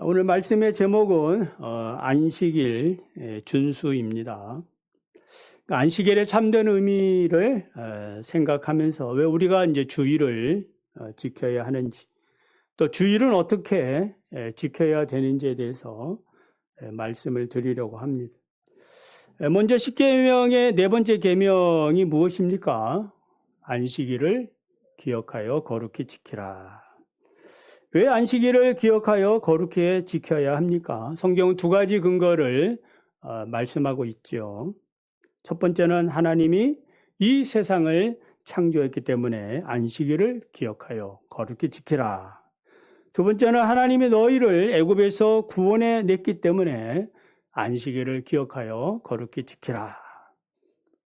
오늘 말씀의 제목은 어, 안식일 예, 준수입니다. 안식일의 참된 의미를 어, 생각하면서 왜 우리가 이제 주일을 어, 지켜야 하는지, 또 주일은 어떻게 예, 지켜야 되는지에 대해서 예, 말씀을 드리려고 합니다. 예, 먼저 십계명의 네 번째 계명이 무엇입니까? 안식일을 기억하여 거룩히 지키라. 왜 안식일을 기억하여 거룩히 지켜야 합니까? 성경은 두 가지 근거를 어, 말씀하고 있죠. 첫 번째는 하나님이 이 세상을 창조했기 때문에 안식일을 기억하여 거룩히 지키라. 두 번째는 하나님이 너희를 애굽에서 구원해 냈기 때문에 안식일을 기억하여 거룩히 지키라.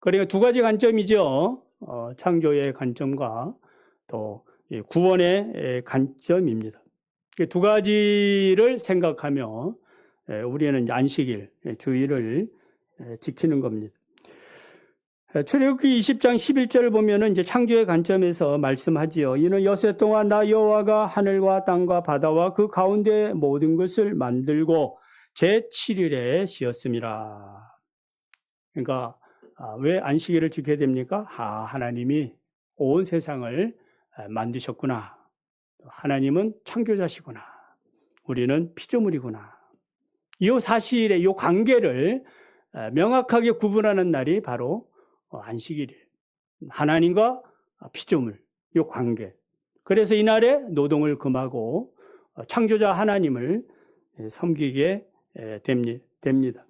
그러니까 두 가지 관점이죠. 어, 창조의 관점과 또 구원의 관점입니다. 두 가지를 생각하며 우리는 안식일, 주일을 지키는 겁니다. 출애굽기 20장 11절을 보면은 이제 창조의 관점에서 말씀하지요. 이는 여세 동안 나 여호와가 하늘과 땅과 바다와 그 가운데 모든 것을 만들고 제 7일에 쉬었습니다. 그러니까 아, 왜 안식일을 지켜야 됩니까? 아, 하나님이 온 세상을 만드셨구나. 하나님은 창조자시구나. 우리는 피조물이구나. 이 사실의 이 관계를 명확하게 구분하는 날이 바로 안식일이에요. 하나님과 피조물, 이 관계. 그래서 이날에 노동을 금하고 창조자 하나님을 섬기게 됩니다.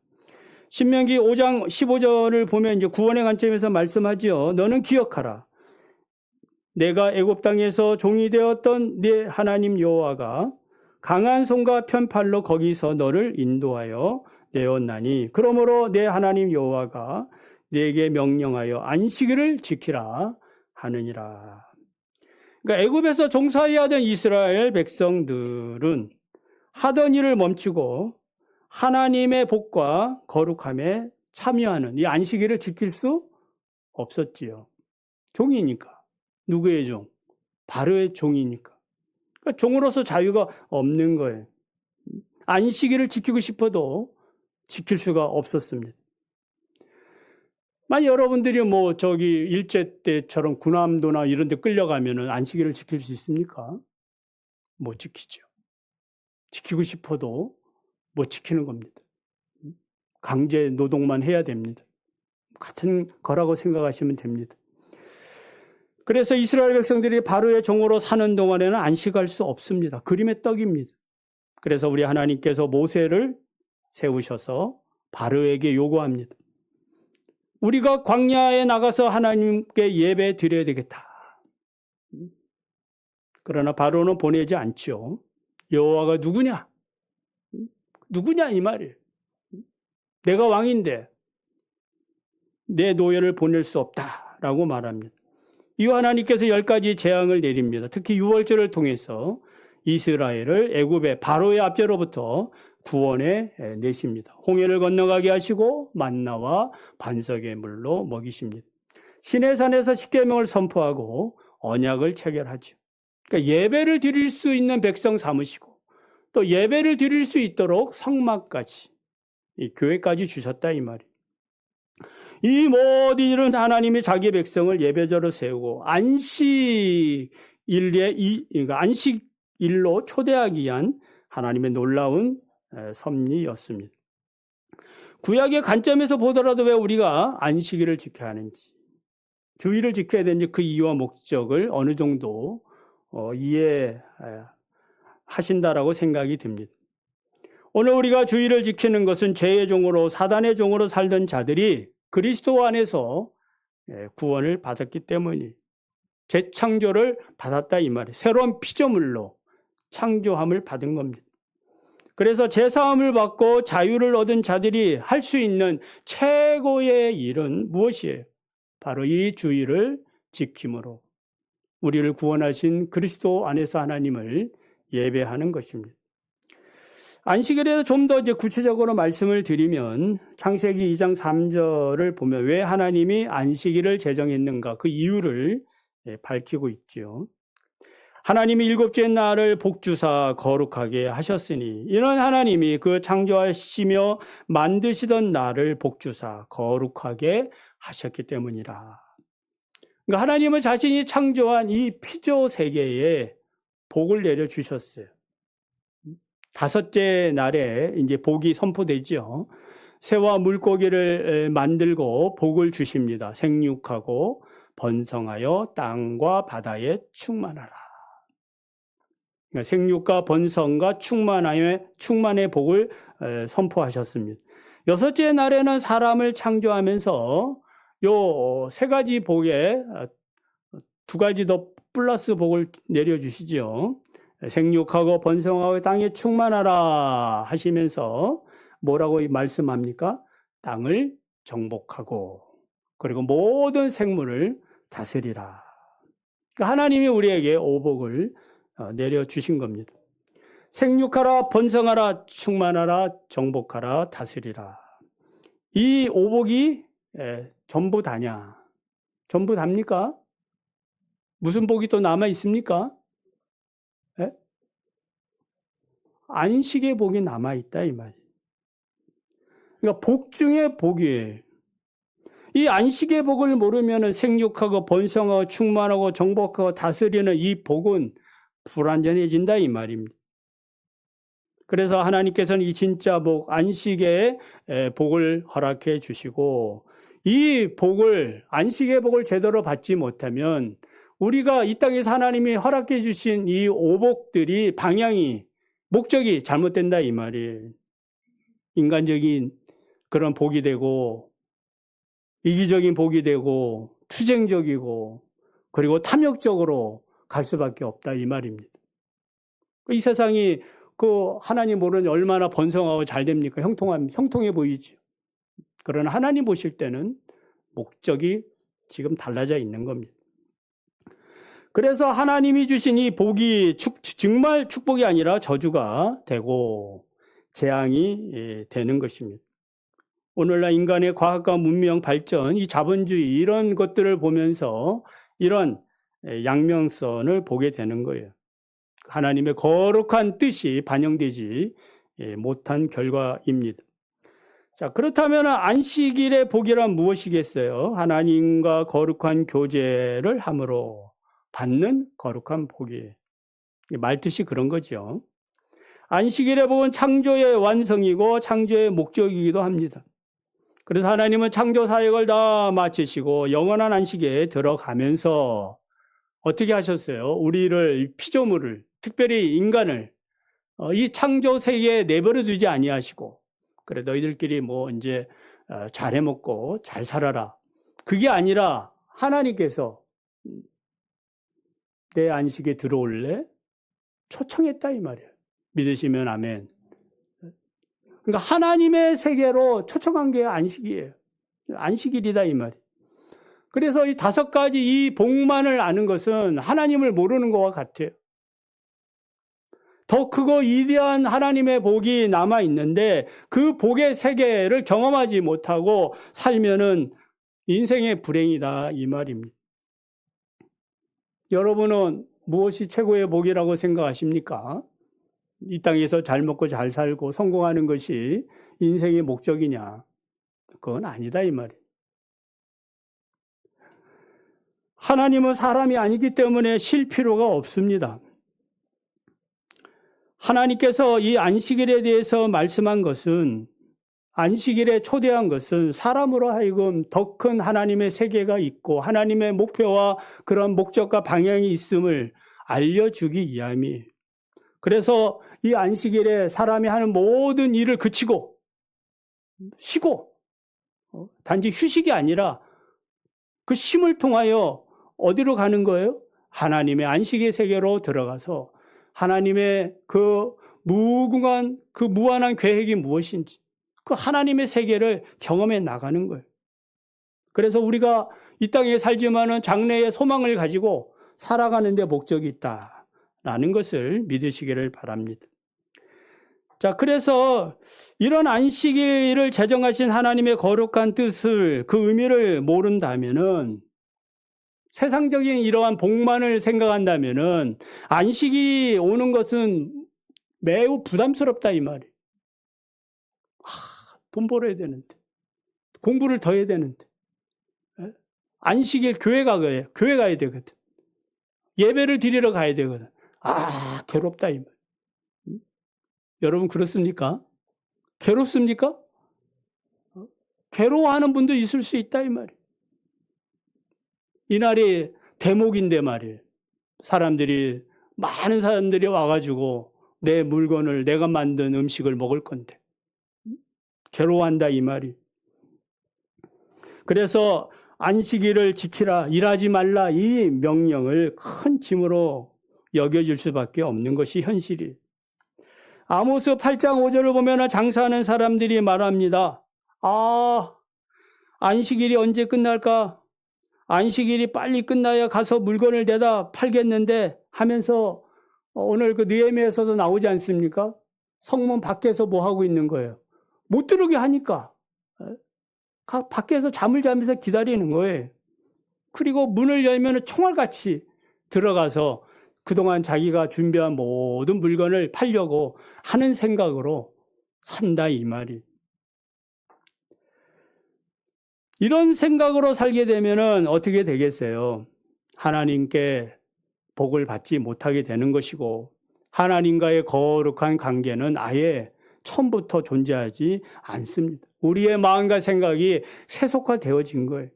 신명기 5장 15절을 보면 이제 구원의 관점에서 말씀하지요. 너는 기억하라. 내가 애굽 땅에서 종이 되었던 네 하나님 여호와가 강한 손과 편팔로 거기서 너를 인도하여 내었나니 그러므로 내 하나님 여호와가 네게 명령하여 안식일을 지키라 하느니라. 그러니까 애굽에서 종살이 하던 이스라엘 백성들은 하던 일을 멈추고 하나님의 복과 거룩함에 참여하는 이 안식일을 지킬 수 없었지요. 종이니까. 누구의 종? 바로의 종이니까. 그러니까 종으로서 자유가 없는 거예요. 안식일을 지키고 싶어도 지킬 수가 없었습니다. 만약 여러분들이 뭐 저기 일제 때처럼 군함도나 이런 데 끌려가면은 안식일을 지킬 수 있습니까? 못 지키죠. 지키고 싶어도 못 지키는 겁니다. 강제 노동만 해야 됩니다. 같은 거라고 생각하시면 됩니다. 그래서 이스라엘 백성들이 바로의 종으로 사는 동안에는 안식할 수 없습니다. 그림의 떡입니다. 그래서 우리 하나님께서 모세를 세우셔서 바로에게 요구합니다. 우리가 광야에 나가서 하나님께 예배 드려야 되겠다. 그러나 바로는 보내지 않죠. 여호와가 누구냐? 누구냐 이 말이에요. 내가 왕인데 내 노예를 보낼 수 없다라고 말합니다. 이 하나님께서 열 가지 재앙을 내립니다. 특히 유월절을 통해서 이스라엘을 애굽의 바로의 압제로부터 구원해 내십니다. 홍해를 건너가게 하시고 만나와 반석의 물로 먹이십니다. 시내산에서 십계명을 선포하고 언약을 체결하죠. 그러니까 예배를 드릴 수 있는 백성 삼으시고 또 예배를 드릴 수 있도록 성막까지 이 교회까지 주셨다 이 말이에요. 이 모든 일은 하나님이 자기 백성을 예배자로 세우고 안식일에 이 그러니까 안식 일로 초대하기 위한 하나님의 놀라운 섭리였습니다. 구약의 관점에서 보더라도 왜 우리가 안식일을 지켜야 하는지, 주의를 지켜야 되는지 그 이유와 목적을 어느 정도 어, 이해하신다라고 생각이 듭니다. 오늘 우리가 주의를 지키는 것은 죄의 종으로 사단의 종으로 살던 자들이 그리스도 안에서 예, 구원을 받았기 때문이 재창조를 받았다 이 말이에요. 새로운 피조물로 창조함을 받은 겁니다. 그래서 제사함을 받고 자유를 얻은 자들이 할 수 있는 최고의 일은 무엇이에요? 바로 이 주의를 지킴으로 우리를 구원하신 그리스도 안에서 하나님을 예배하는 것입니다. 안식일에 대해서 좀 더 이제 구체적으로 말씀을 드리면 창세기 2장 3절을 보면 왜 하나님이 안식일을 제정했는가 그 이유를 예, 밝히고 있죠. 하나님이 일곱째 날을 복주사 거룩하게 하셨으니 이는 하나님이 그 창조하시며 만드시던 날을 복주사 거룩하게 하셨기 때문이라. 그러니까 하나님은 자신이 창조한 이 피조 세계에 복을 내려 주셨어요. 다섯째 날에 이제 복이 선포되죠. 새와 물고기를 만들고 복을 주십니다. 생육하고 번성하여 땅과 바다에 충만하라. 그러니까 생육과 번성과 충만함의 충만의 복을 선포하셨습니다. 여섯째 날에는 사람을 창조하면서 요 세 가지 복에 두 가지 더 플러스 복을 내려 주시죠. 생육하고 번성하고 땅에 충만하라 하시면서 뭐라고 말씀합니까? 땅을 정복하고 그리고 모든 생물을 다스리라. 그러니까 하나님이 우리에게 오복을 어, 내려 주신 겁니다. 생육하라, 번성하라, 충만하라, 정복하라, 다스리라. 이 오복이 전부 다냐? 전부 답니까? 무슨 복이 또 남아 있습니까? 에? 안식의 복이 남아 있다 이 말. 그러니까 복 중에 복이에요. 이 안식의 복을 모르면 생육하고 번성하고 충만하고 정복하고 다스리는 이 복은 불완전해진다 이 말입니다. 그래서 하나님께서는 이 진짜 복, 안식의 복을 허락해 주시고 이 복을, 안식의 복을 제대로 받지 못하면 우리가 이 땅에서 하나님이 허락해 주신 이 오복들이 방향이, 목적이 잘못된다 이 말이에요. 인간적인 그런 복이 되고, 이기적인 복이 되고, 투쟁적이고, 그리고 탐욕적으로 갈 수밖에 없다 이 말입니다. 이 세상이 그 하나님 모르는 얼마나 번성하고 잘 됩니까? 형통함, 형통해 보이죠. 그러나 하나님 보실 때는 목적이 지금 달라져 있는 겁니다. 그래서 하나님이 주신 이 복이 축, 정말 축복이 아니라 저주가 되고 재앙이 예, 되는 것입니다. 오늘날 인간의 과학과 문명 발전, 이 자본주의 이런 것들을 보면서 이런 예, 양면선을 보게 되는 거예요. 하나님의 거룩한 뜻이 반영되지 예, 못한 결과입니다. 자, 그렇다면 안식일의 복이란 무엇이겠어요? 하나님과 거룩한 교제를 함으로 받는 거룩한 복이. 말뜻이 그런 거죠. 안식일의 복은 창조의 완성이고 창조의 목적이기도 합니다. 그래서 하나님은 창조 사역을 다 마치시고 영원한 안식에 들어가면서 어떻게 하셨어요? 우리를 피조물을 특별히 인간을 어, 이 창조 세계에 내버려 두지 아니하시고 그래 너희들끼리 뭐 이제 어, 잘 해 먹고 잘 살아라. 그게 아니라 하나님께서 내 안식에 들어올래? 초청했다 이 말이에요. 믿으시면 아멘. 그러니까 하나님의 세계로 초청한 게 안식이에요. 안식일이다 이 말이에요. 그래서 이 다섯 가지 이 복만을 아는 것은 하나님을 모르는 것과 같아요. 더 크고 위대한 하나님의 복이 남아 있는데 그 복의 세계를 경험하지 못하고 살면은 인생의 불행이다 이 말입니다. 여러분은 무엇이 최고의 복이라고 생각하십니까? 이 땅에서 잘 먹고 잘 살고 성공하는 것이 인생의 목적이냐? 그건 아니다 이 말이에요. 하나님은 사람이 아니기 때문에 쉴 필요가 없습니다. 하나님께서 이 안식일에 대해서 말씀한 것은 안식일에 초대한 것은 사람으로 하여금 더 큰 하나님의 세계가 있고 하나님의 목표와 그런 목적과 방향이 있음을 알려주기 위함이 그래서 이 안식일에 사람이 하는 모든 일을 그치고 쉬고 어, 단지 휴식이 아니라 그 쉼을 통하여 어디로 가는 거예요? 하나님의 안식의 세계로 들어가서 하나님의 그 무궁한 그 무한한 계획이 무엇인지 그 하나님의 세계를 경험해 나가는 거예요. 그래서 우리가 이 땅에 살지만은 장래의 소망을 가지고 살아가는 데 목적이 있다라는 것을 믿으시기를 바랍니다. 자, 그래서 이런 안식일을 제정하신 하나님의 거룩한 뜻을 그 의미를 모른다면은 세상적인 이러한 복만을 생각한다면은 안식이 오는 것은 매우 부담스럽다 이 말이에요. 하, 돈 벌어야 되는데 공부를 더 해야 되는데 예? 안식일 교회 가야 교회 가야 되거든. 예배를 드리러 가야 되거든. 아 괴롭다 이 말. 음? 여러분 그렇습니까? 괴롭습니까? 어? 괴로워하는 분도 있을 수 있다 이 말이에요. 이날이 대목인데 말이에요. 사람들이 많은 사람들이 와가지고 내 물건을 내가 만든 음식을 먹을 건데 괴로워한다 이 말이. 그래서 안식일을 지키라 일하지 말라 이 명령을 큰 짐으로 여겨질 수밖에 없는 것이 현실이. 아모스 8장 5절을 보면 장사하는 사람들이 말합니다. 아 안식일이 언제 끝날까? 안식일이 빨리 끝나야 가서 물건을 대다 팔겠는데 하면서 오늘 그 느헤미야에서도 나오지 않습니까? 성문 밖에서 뭐 하고 있는 거예요? 못 들어오게 하니까 밖에서 잠을 자면서 기다리는 거예요. 그리고 문을 열면 총알같이 들어가서 그동안 자기가 준비한 모든 물건을 팔려고 하는 생각으로 산다 이 말이. 이런 생각으로 살게 되면은 어떻게 되겠어요? 하나님께 복을 받지 못하게 되는 것이고 하나님과의 거룩한 관계는 아예 처음부터 존재하지 않습니다. 우리의 마음과 생각이 세속화되어진 거예요.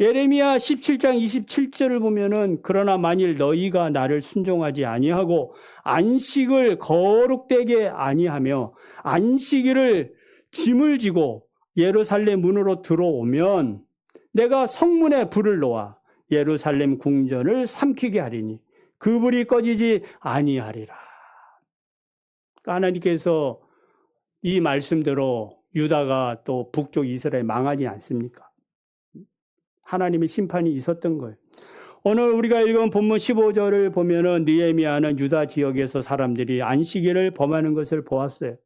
예레미야 17장 27절을 보면은 그러나 만일 너희가 나를 순종하지 아니하고 안식을 거룩되게 아니하며 안식일을 짐을 지고 예루살렘 문으로 들어오면 내가 성문에 불을 놓아 예루살렘 궁전을 삼키게 하리니 그 불이 꺼지지 아니하리라. 하나님께서 이 말씀대로 유다가 또 북쪽 이스라엘 망하지 않습니까? 하나님의 심판이 있었던 거예요. 오늘 우리가 읽은 본문 15절을 보면은 느헤미야는 유다 지역에서 사람들이 안식일을 범하는 것을 보았어요.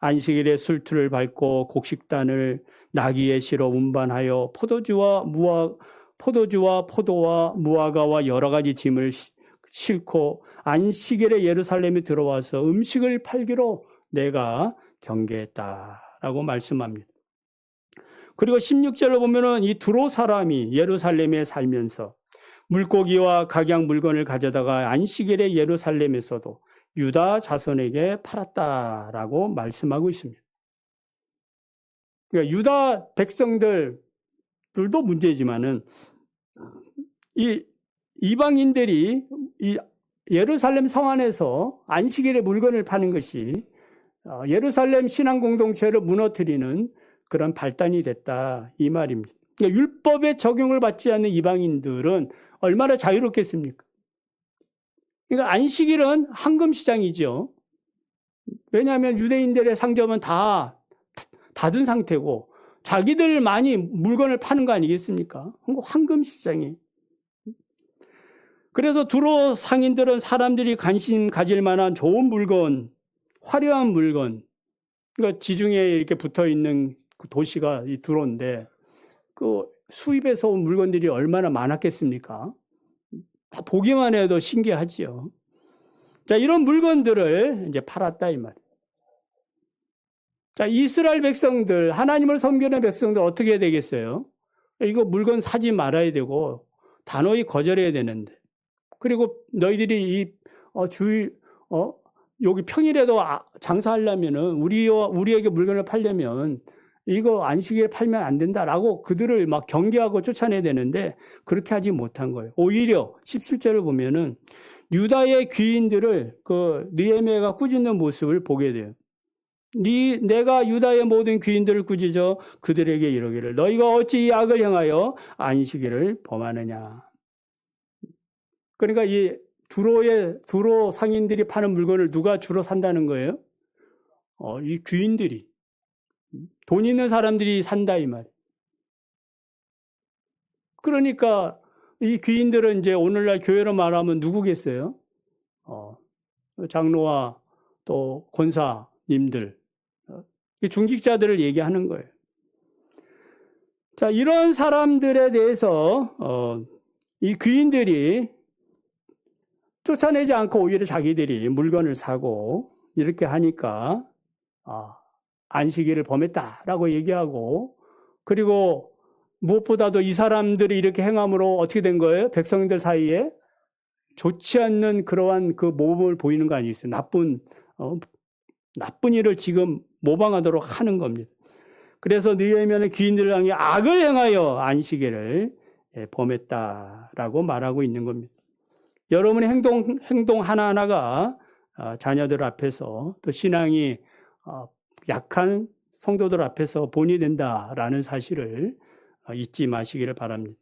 안식일에 술틀을 밟고 곡식단을 나귀에 실어 운반하여 포도주와 무화 포도주와 포도와 무화과와 여러 가지 짐을 싣고 안식일에 예루살렘에 들어와서 음식을 팔기로 내가 경계했다라고 말씀합니다. 그리고 16절로 보면은 이 두로 사람이 예루살렘에 살면서 물고기와 각양 물건을 가져다가 안식일에 예루살렘에서도 유다 자손에게 팔았다라고 말씀하고 있습니다. 그러니까 유다 백성들도 문제지만은 이 이방인들이 이 예루살렘 성 안에서 안식일에 물건을 파는 것이 어, 예루살렘 신앙 공동체를 무너뜨리는 그런 발단이 됐다 이 말입니다. 그러니까 율법에 적용을 받지 않는 이방인들은 얼마나 자유롭겠습니까? 그러니까 안식일은 황금 시장이죠. 왜냐하면 유대인들의 상점은 다 닫은 상태고 자기들 많이 물건을 파는 거 아니겠습니까? 황금 시장이. 그래서 두로 상인들은 사람들이 관심 가질 만한 좋은 물건, 화려한 물건, 그러니까 지중해에 이렇게 붙어 있는 그 도시가 이 두로인데 그 수입해서 온 물건들이 얼마나 많았겠습니까? 보기만 해도 신기하지요. 자, 이런 물건들을 이제 팔았다, 이 말이에요. 자, 이스라엘 백성들, 하나님을 섬기는 백성들 어떻게 해야 되겠어요? 이거 물건 사지 말아야 되고, 단호히 거절해야 되는데. 그리고 너희들이 이, 어, 주의, 어, 여기 평일에도 아, 장사하려면은, 우리와, 우리에게 물건을 팔려면, 이거 안식일에 팔면 안 된다라고 그들을 막 경계하고 쫓아내야 되는데 그렇게 하지 못한 거예요. 오히려 17절을 보면은 유다의 귀인들을 그 느헤미야가 꾸짖는 모습을 보게 돼요. 네 내가 유다의 모든 귀인들을 꾸짖어 그들에게 이르기를 너희가 어찌 이 악을 행하여 안식일을 범하느냐. 그러니까 이 두로의 두로 상인들이 파는 물건을 누가 주로 산다는 거예요? 어, 이 귀인들이 돈 있는 사람들이 산다 이 말. 그러니까 이 귀인들은 이제 오늘날 교회로 말하면 누구겠어요? 어, 장로와 또 권사님들, 어, 중직자들을 얘기하는 거예요. 자, 이런 사람들에 대해서, 어, 이 귀인들이 쫓아내지 않고 오히려 자기들이 물건을 사고 이렇게 하니까, 아, 안식일을 범했다라고 얘기하고, 그리고 무엇보다도 이 사람들이 이렇게 행함으로 어떻게 된 거예요? 백성들 사이에 좋지 않는 그러한 그 모범을 보이는 거 아니겠어요? 나쁜, 어, 나쁜 일을 지금 모방하도록 하는 겁니다. 그래서 느헤미야는 귀인들을 향해 악을 행하여 안식일을 예, 범했다라고 말하고 있는 겁니다. 여러분의 행동 행동 하나하나가 아, 자녀들 앞에서 또 신앙이 어, 약한 성도들 앞에서 본이 된다라는 사실을 어, 잊지 마시기를 바랍니다.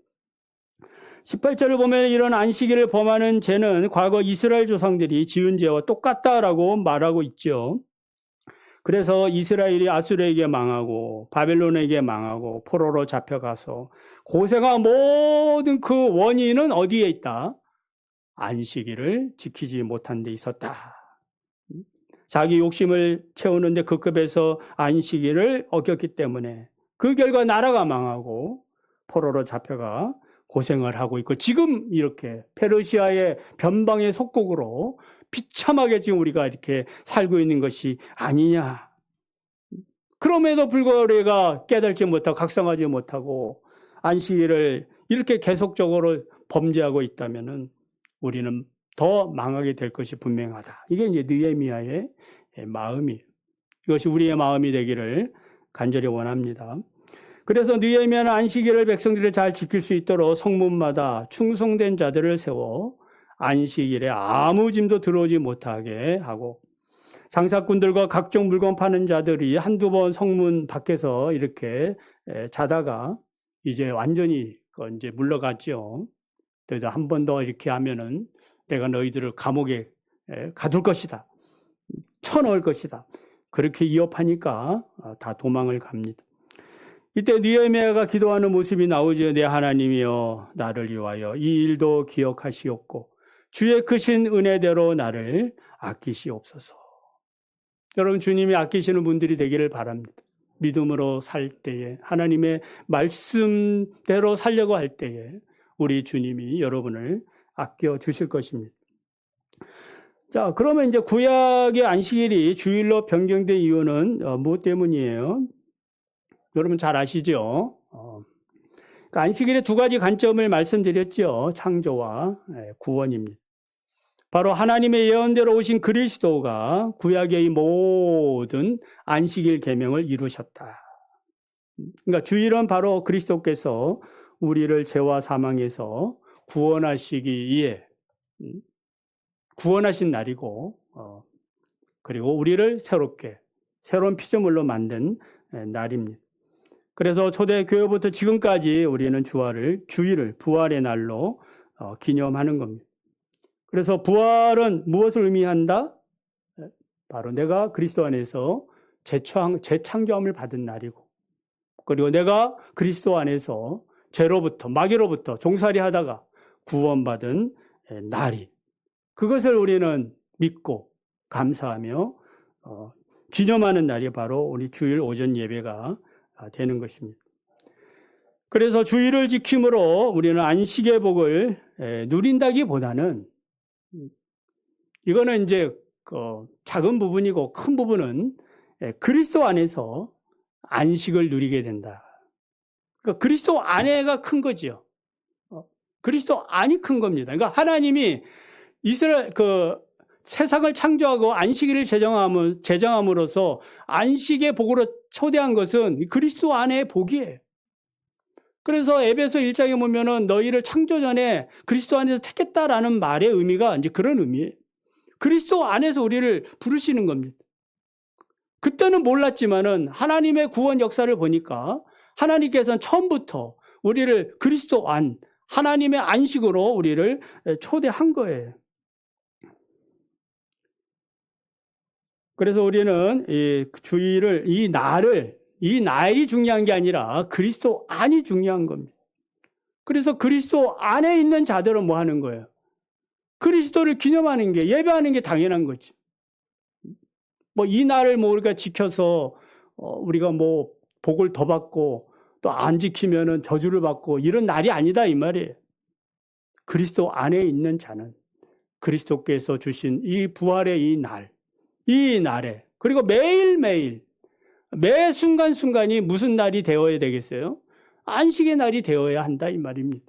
18절을 보면 이런 안식일을 범하는 죄는 과거 이스라엘 조상들이 지은 죄와 똑같다라고 말하고 있죠. 그래서 이스라엘이 아수르에게 망하고 바벨론에게 망하고 포로로 잡혀가서 고생한 모든 그 원인은 어디에 있다? 안식일을 지키지 못한 데 있었다. 자기 욕심을 채우는데 그 급에서 안식일을 어겼기 때문에 그 결과 나라가 망하고 포로로 잡혀가 고생을 하고 있고 지금 이렇게 페르시아의 변방의 속국으로 비참하게 지금 우리가 이렇게 살고 있는 것이 아니냐. 그럼에도 불구하고 우리가 깨달지 못하고 각성하지 못하고 안식일을 이렇게 계속적으로 범죄하고 있다면은 우리는 더 망하게 될 것이 분명하다. 이게 이제 느헤미야의 마음이 이것이 우리의 마음이 되기를 간절히 원합니다. 그래서 느헤미야는 안식일을 백성들이 잘 지킬 수 있도록 성문마다 충성된 자들을 세워 안식일에 아무 짐도 들어오지 못하게 하고 장사꾼들과 각종 물건 파는 자들이 한두 번 성문 밖에서 이렇게 자다가 이제 완전히 이제 물러갔죠. 그래도 한번 더 이렇게 하면은 내가 너희들을 감옥에 가둘 것이다. 쳐넣을 것이다. 그렇게 위협하니까 어, 다 도망을 갑니다. 이때 니에미아가 기도하는 모습이 나오죠. 내 하나님이여 나를 위하여 이 일도 기억하시옵고 주의 크신 은혜대로 나를 아끼시옵소서. 여러분 주님이 아끼시는 분들이 되기를 바랍니다. 믿음으로 살 때에 하나님의 말씀대로 살려고 할 때에 우리 주님이 여러분을 아껴 주실 것입니다. 자, 그러면 이제 구약의 안식일이 주일로 변경된 이유는 어, 무엇 때문이에요? 여러분 잘 아시죠? 어, 그러니까 안식일의 두 가지 관점을 말씀드렸죠. 창조와 예, 구원입니다. 바로 하나님의 예언대로 오신 그리스도가 구약의 모든 안식일 계명을 이루셨다. 그러니까 주일은 바로 그리스도께서 우리를 죄와 사망에서 구원하시기에 음, 구원하신 날이고 어, 그리고 우리를 새롭게 새로운 피조물로 만든 날입니다. 그래서 초대 교회부터 지금까지 우리는 주화를 주일을 부활의 날로 어, 기념하는 겁니다. 그래서 부활은 무엇을 의미한다? 바로 내가 그리스도 안에서 재창, 재창조함을 받은 날이고 그리고 내가 그리스도 안에서 죄로부터 마귀로부터 종살이 하다가 구원받은 날이 그것을 우리는 믿고 감사하며 어, 기념하는 날이 바로 우리 주일 오전 예배가 되는 것입니다. 그래서 주일을 지킴으로 우리는 안식의 복을 누린다기보다는 이거는 이제 그 작은 부분이고 큰 부분은 그리스도 안에서 안식을 누리게 된다. 그러니까 그리스도 안에가 큰 거지요. 어, 그리스도 안이 큰 겁니다. 그러니까 하나님이 이스라엘 그 세상을 창조하고 안식일을 제정함을 제정함으로써 안식의 복으로 초대한 것은 그리스도 안의 복이에요. 그래서 에베소 1장에 보면은 너희를 창조 전에 그리스도 안에서 택했다라는 말의 의미가 이제 그런 의미예요. 그리스도 안에서 우리를 부르시는 겁니다. 그때는 몰랐지만은 하나님의 구원 역사를 보니까 하나님께서는 처음부터 우리를 그리스도 안, 하나님의 안식으로 우리를 초대한 거예요. 그래서 우리는 이 주의를, 이 날을, 이 날이 중요한 게 아니라 그리스도 안이 중요한 겁니다. 그래서 그리스도 안에 있는 자들은 뭐 하는 거예요? 그리스도를 기념하는 게, 예배하는 게 당연한 거지. 뭐 이 날을 뭐 우리가 지켜서, 어, 우리가 뭐 복을 더 받고, 또 안 지키면은 저주를 받고 이런 날이 아니다 이 말이에요. 그리스도 안에 있는 자는 그리스도께서 주신 이 부활의 이 날, 이 날에 그리고 매일매일 매 순간순간이 무슨 날이 되어야 되겠어요? 안식의 날이 되어야 한다 이 말입니다.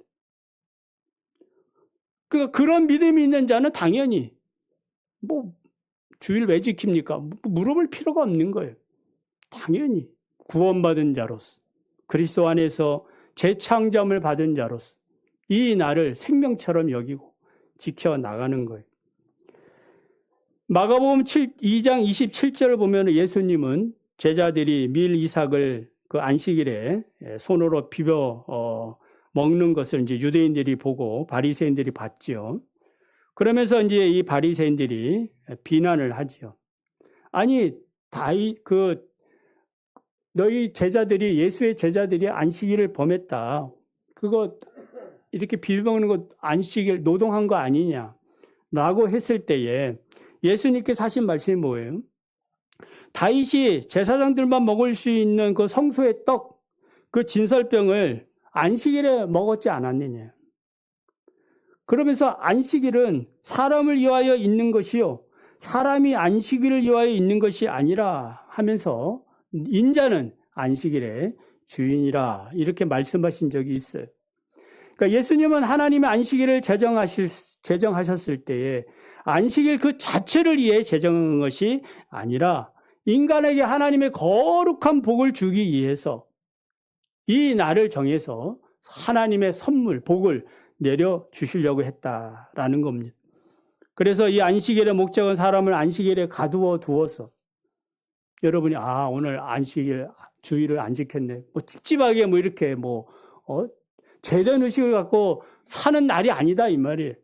그러니까 그런 믿음이 있는 자는 당연히 뭐 주일 왜 지킵니까? 물어볼 필요가 없는 거예요. 당연히 구원받은 자로서 그리스도 안에서 재창점을 받은 자로서 이 날을 생명처럼 여기고 지켜 나가는 거예요. 마가복음 7, 2장 27절을 보면 예수님은 제자들이 밀 이삭을 그 안식일에 손으로 비벼 어, 먹는 것을 이제 유대인들이 보고 바리새인들이 봤지요. 그러면서 이제 이 바리새인들이 비난을 하지요. 아니 다이 그 너희 제자들이 예수의 제자들이 안식일을 범했다. 그거 이렇게 비벼먹는 것 안식일 노동한 거 아니냐? 라고 했을 때에 예수님께서 하신 말씀이 뭐예요? 다윗이 제사장들만 먹을 수 있는 그 성소의 떡, 그 진설병을 안식일에 먹었지 않았느냐. 그러면서 안식일은 사람을 위하여 있는 것이요. 사람이 안식일을 위하여 있는 것이 아니라 하면서 인자는 안식일의 주인이라 이렇게 말씀하신 적이 있어요. 그러니까 예수님은 하나님의 안식일을 제정하실, 제정하셨을 때에 안식일 그 자체를 위해 제정한 것이 아니라 인간에게 하나님의 거룩한 복을 주기 위해서 이 날을 정해서 하나님의 선물, 복을 내려 주시려고 했다라는 겁니다. 그래서 이 안식일의 목적은 사람을 안식일에 가두어 두어서 여러분이 아 오늘 안식일 주일을 안 지켰네 뭐 찝찝하게 뭐 이렇게 뭐 어, 제된 의식을 갖고 사는 날이 아니다 이 말이에요.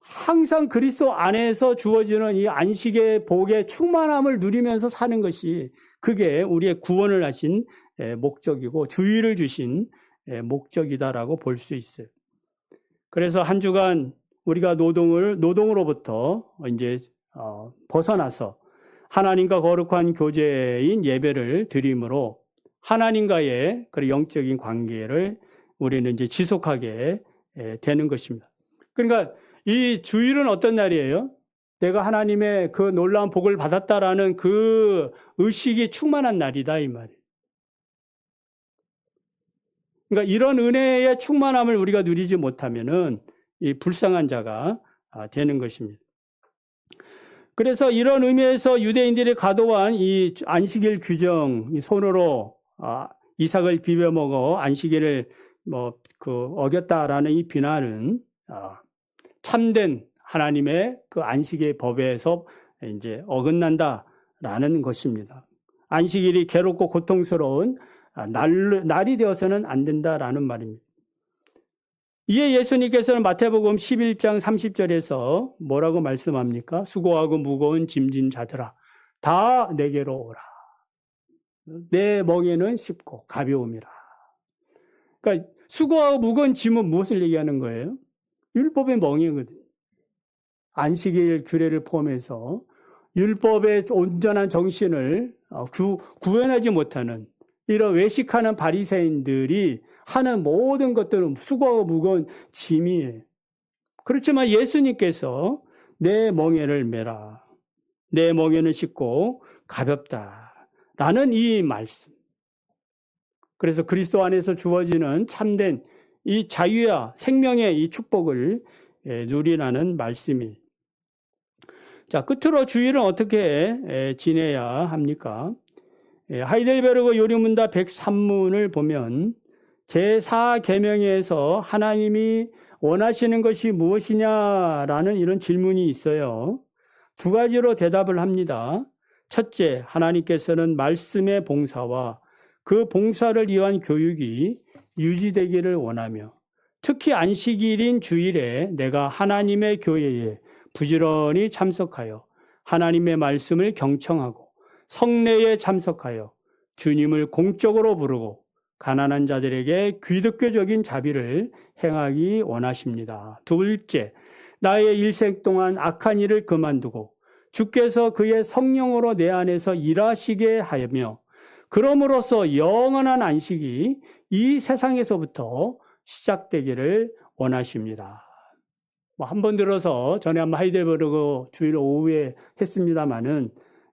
항상 그리스도 안에서 주어지는 이 안식의 복의 충만함을 누리면서 사는 것이 그게 우리의 구원을 하신 목적이고 주의를 주신 목적이다라고 볼 수 있어요. 그래서 한 주간 우리가 노동을 노동으로부터 이제 어, 벗어나서 하나님과 거룩한 교제인 예배를 드림으로 하나님과의 그 영적인 관계를 우리는 이제 지속하게 되는 것입니다. 그러니까 이 주일은 어떤 날이에요? 내가 하나님의 그 놀라운 복을 받았다라는 그 의식이 충만한 날이다 이 말이에요. 그러니까 이런 은혜의 충만함을 우리가 누리지 못하면은 이 불쌍한 자가 아, 되는 것입니다. 그래서 이런 의미에서 유대인들이 가도한 이 안식일 규정, 손으로 아, 이삭을 비벼 먹어 안식일을 뭐 그 어겼다라는 이 비난은 아, 참된 하나님의 그 안식의 법에서 이제 어긋난다라는 것입니다. 안식일이 괴롭고 고통스러운 날, 날이 되어서는 안 된다라는 말입니다. 이에 예수님께서는 마태복음 11장 30절에서 뭐라고 말씀합니까? 수고하고 무거운 짐진 자들아, 다 내게로 오라. 내 멍에는 쉽고 가벼움이라. 그러니까 수고하고 무거운 짐은 무엇을 얘기하는 거예요? 율법의 멍이거든. 안식일 규례를 포함해서 율법의 온전한 정신을 어, 구, 구현하지 못하는 이런 외식하는 바리새인들이 하는 모든 것들은 수고하고 무거운 짐이에요. 그렇지만 예수님께서 내 멍에를 메라. 내 멍에는 쉽고 가볍다. 라는 이 말씀. 그래서 그리스도 안에서 주어지는 참된 이 자유와 생명의 이 축복을 예, 누리라는 말씀이. 자, 끝으로 주일은 어떻게 예, 지내야 합니까? 예, 하이델베르그 요리문답 103문을 보면 제4계명에서 하나님이 원하시는 것이 무엇이냐라는 이런 질문이 있어요. 두 가지로 대답을 합니다. 첫째, 하나님께서는 말씀의 봉사와 그 봉사를 위한 교육이 유지되기를 원하며 특히 안식일인 주일에 내가 하나님의 교회에 부지런히 참석하여 하나님의 말씀을 경청하고 성례에 참석하여 주님을 공적으로 부르고 가난한 자들에게 귀득교적인 자비를 행하기 원하십니다. 둘째, 나의 일생 동안 악한 일을 그만두고 주께서 그의 성령으로 내 안에서 일하시게 하며 그럼으로써 영원한 안식이 이 세상에서부터 시작되기를 원하십니다. 뭐 한 번 들어서 전에 한번 하이델베르그 주일 오후에 했습니다마는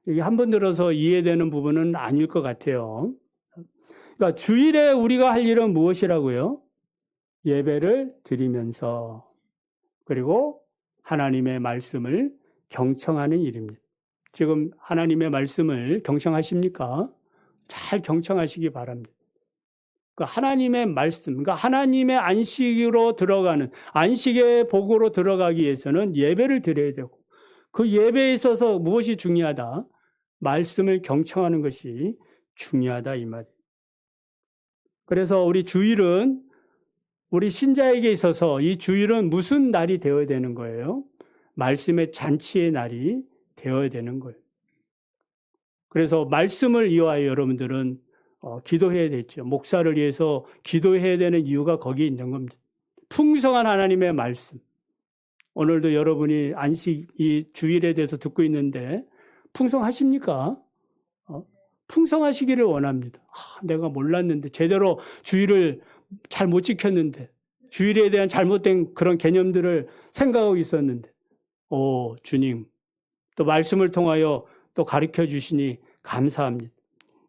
이게 한 번 들어서 이해되는 부분은 아닐 것 같아요. 그러니까 주일에 우리가 할 일은 무엇이라고요? 예배를 드리면서 그리고 하나님의 말씀을 경청하는 일입니다. 지금 하나님의 말씀을 경청하십니까? 잘 경청하시기 바랍니다. 그 하나님의 말씀, 그러니까 하나님의 안식으로 들어가는 안식의 복으로 들어가기 위해서는 예배를 드려야 되고 그 예배에 있어서 무엇이 중요하다? 말씀을 경청하는 것이 중요하다 이 말이에요. 그래서 우리 주일은 우리 신자에게 있어서 이 주일은 무슨 날이 되어야 되는 거예요? 말씀의 잔치의 날이 되어야 되는 거예요. 그래서 말씀을 이용하여 여러분들은 어, 기도해야 되죠. 목사를 위해서 기도해야 되는 이유가 거기에 있는 겁니다. 풍성한 하나님의 말씀. 오늘도 여러분이 안식, 이 주일에 대해서 듣고 있는데, 풍성하십니까? 어, 풍성하시기를 원합니다. 아, 내가 몰랐는데, 제대로 주일을 잘못 지켰는데, 주일에 대한 잘못된 그런 개념들을 생각하고 있었는데, 오, 주님, 또 말씀을 통하여 또 가르쳐 주시니 감사합니다.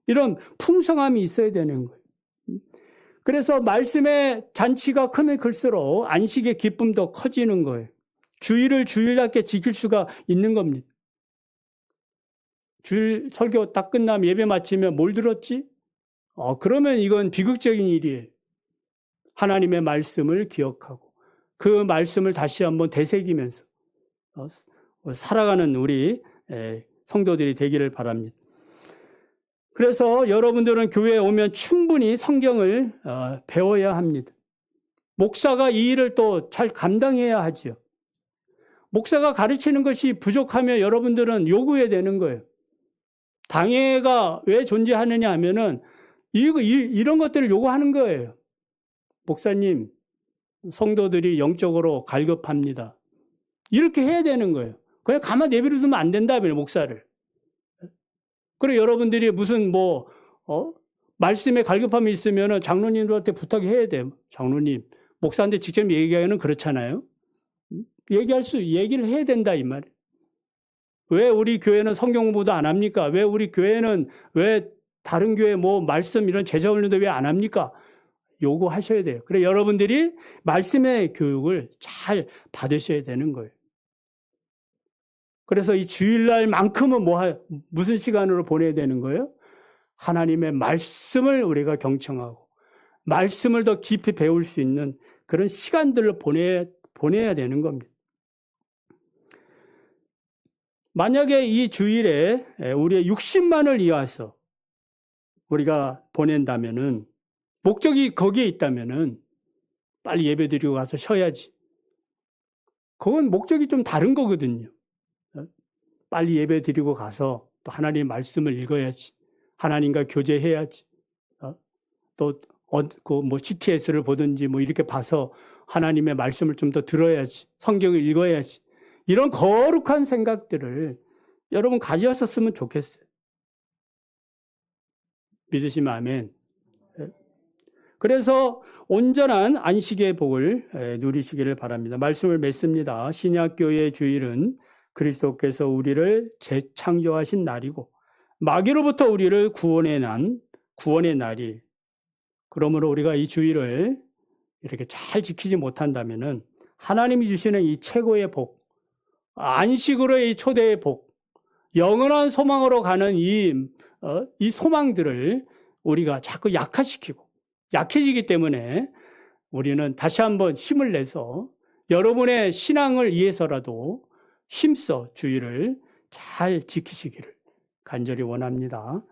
이런 풍성함이 있어야 되는 거예요. 그래서 말씀의 잔치가 크면 클수록 안식의 기쁨도 커지는 거예요. 주일을 주일답게 지킬 수가 있는 겁니다. 주일 설교 딱 끝나면 예배 마치면 뭘 들었지? 어, 그러면 이건 비극적인 일이에요. 하나님의 말씀을 기억하고 그 말씀을 다시 한번 되새기면서 어, 살아가는 우리 성도들이 되기를 바랍니다. 그래서 여러분들은 교회에 오면 충분히 성경을 어, 배워야 합니다. 목사가 이 일을 또 잘 감당해야 하지요. 목사가 가르치는 것이 부족하면 여러분들은 요구해야 되는 거예요. 당회가 왜 존재하느냐 하면은 이런 것들을 요구하는 거예요. 목사님, 성도들이 영적으로 갈급합니다. 이렇게 해야 되는 거예요. 그냥 가만 내버려 두면 안 된다 며, 목사를. 그리고 여러분들이 무슨 뭐, 어? 말씀에 갈급함이 있으면 장로님들한테 부탁해야 돼요. 장로님. 목사한테 직접 얘기하기는 그렇잖아요. 얘기할 수, 얘기를 해야 된다, 이 말. 왜 우리 교회는 성경 공부도 안 합니까? 왜 우리 교회는 왜 다른 교회 뭐 말씀 이런 제자 훈련도 왜 안 합니까? 요구하셔야 돼요. 그래 여러분들이 말씀의 교육을 잘 받으셔야 되는 거예요. 그래서 이 주일날만큼은 뭐 무슨 시간으로 보내야 되는 거예요? 하나님의 말씀을 우리가 경청하고 말씀을 더 깊이 배울 수 있는 그런 시간들을 보내 보내야 되는 겁니다. 만약에 이 주일에 우리의 60만을 이어서 우리가 보낸다면은 목적이 거기에 있다면은 빨리 예배 드리고 가서 쉬어야지. 그건 목적이 좀 다른 거거든요. 빨리 예배 드리고 가서 또 하나님의 말씀을 읽어야지. 하나님과 교제해야지. 어? 또그뭐 CTS를 보든지 뭐 이렇게 봐서 하나님의 말씀을 좀 더 들어야지. 성경을 읽어야지. 이런 거룩한 생각들을 여러분 가지셨으면 좋겠어요. 믿으시면 아멘. 예. 그래서 온전한 안식의 복을 예, 누리시기를 바랍니다. 말씀을 맺습니다. 신약교회 주일은 그리스도께서 우리를 재창조하신 날이고 마귀로부터 우리를 구원해 난 구원의 날이 그러므로 우리가 이 주일을 이렇게 잘 지키지 못한다면은 하나님이 주시는 이 최고의 복, 안식으로의 초대의 복, 영원한 소망으로 가는 이, 어, 이 소망들을 우리가 자꾸 약화시키고 약해지기 때문에 우리는 다시 한번 힘을 내서 여러분의 신앙을 위해서라도 힘써 주의를 잘 지키시기를 간절히 원합니다.